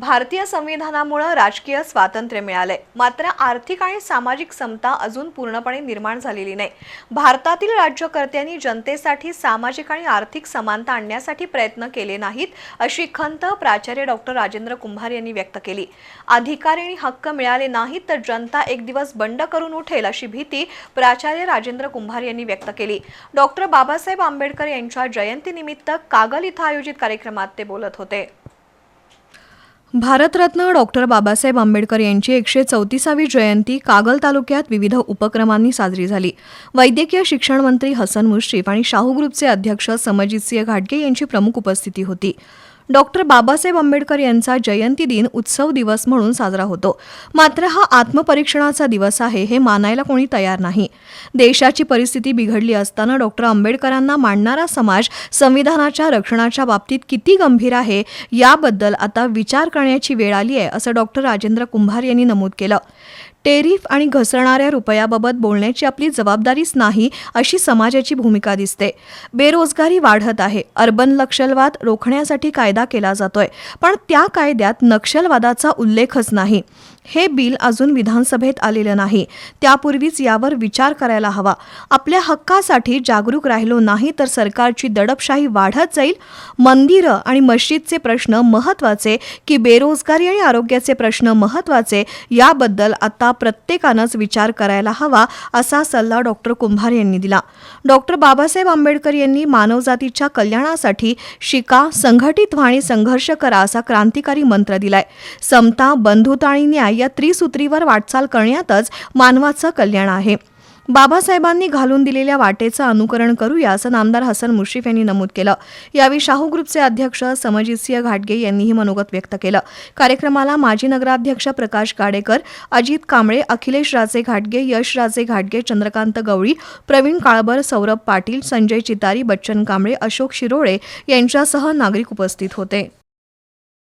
भारतीय संविधानामुळे राजकीय स्वातंत्र्य मिळाले मात्र आर्थिक आणि सामाजिक समता अजून पूर्णपणे निर्माण झालेली नाही. भारतातील राज्यकर्त्यांनी जनतेसाठी सामाजिक आणि आर्थिक समानता आणण्यासाठी प्रयत्न केले नाहीत अशी खंत प्राचार्य डॉक्टर राजेंद्र कुंभार यांनी व्यक्त केली. अधिकारी आणि हक्क मिळाले नाहीत तर जनता एक दिवस बंड करून उठेल अशी भीती प्राचार्य राजेंद्र कुंभार यांनी व्यक्त केली. डॉक्टर बाबासाहेब आंबेडकर यांच्या जयंतीनिमित्त कागल इथं आयोजित कार्यक्रमात ते बोलत होते. भारतरत्न डॉक्टर बाबासाहेब आंबेडकर यांची एकशे चौतीसावी जयंती कागल तालुक्यात विविध उपक्रमांनी साजरी झाली. वैद्यकीय शिक्षण मंत्री हसन मुश्रीफ आणि शाहू ग्रुपचे अध्यक्ष समजितसिंह घाटगे यांची प्रमुख उपस्थिती होती. डॉक्टर बाबासाहेब आंबेडकर यांचा जयंती दिन उत्सव दिवस म्हणून साजरा होतो. मात्र हा आत्मपरीक्षणाचा दिवस आहे हे मानायला कोणी तयार नाही. देशाची परिस्थिती बिघडली असताना डॉक्टर आंबेडकरांना मांडणारा समाज संविधानाच्या रक्षणाच्या बाबतीत किती गंभीर आहे याबद्दल आता विचार करण्याची वेळ आली आहे असं डॉक्टर राजेंद्र कुंभार यांनी नमूद केलं. टेरिफ आणि घसरणाऱ्या रुपयाबाबत बोलण्याची आपली जबाबदारीच नाही अशी समाजाची भूमिका दिसते. बेरोजगारी वाढत आहे. अर्बन नक्षलवाद रोखण्यासाठी कायदा केला जातोय. पण त्या कायद्यात नक्षलवादाचा उल्लेखच नाही. हे बिल अजून विधानसभेत आलेलं नाही. त्यापूर्वीच यावर विचार करायला हवा. आपल्या हक्कासाठी जागरूक राहिलो नाही तर सरकारची दडपशाही वाढत जाईल. मंदिरं आणि मस्जिदचे प्रश्न महत्त्वाचे की बेरोजगारी आणि आरोग्याचे प्रश्न महत्त्वाचे याबद्दल आता प्रत्येकानंच विचार करायला हवा असा सल्ला डॉक्टर कुंभार यांनी दिला. डॉक्टर बाबासाहेब आंबेडकर यांनी मानवजातीच्या कल्याणासाठी शिका संघटित व्हा आणि संघर्ष करा असा क्रांतिकारी मंत्र दिलाय. समता बंधुता आणि न्याय या त्रिसूत्रीवर वाटचाल करण्यातच मानवाचं कल्याण आहे. बाबासाहेबांनी घालून दिलेल्या वाटेचं अनुकरण करूया असं नामदार हसन मुश्रीफ यांनी नमूद केलं. यावेळी शाहू ग्रुपचे अध्यक्ष समजितसिंह घाटगे यांनीही मनोगत व्यक्त केलं. कार्यक्रमाला माजी नगराध्यक्ष प्रकाश गाडेकर अजित कांबळे अखिलेश राजे घाटगे यश राजे घाटगे चंद्रकांत गवळी प्रवीण काळबर सौरभ पाटील संजय चितारी बच्चन कांबळे अशोक शिरोळे यांच्यासह नागरिक उपस्थित होते.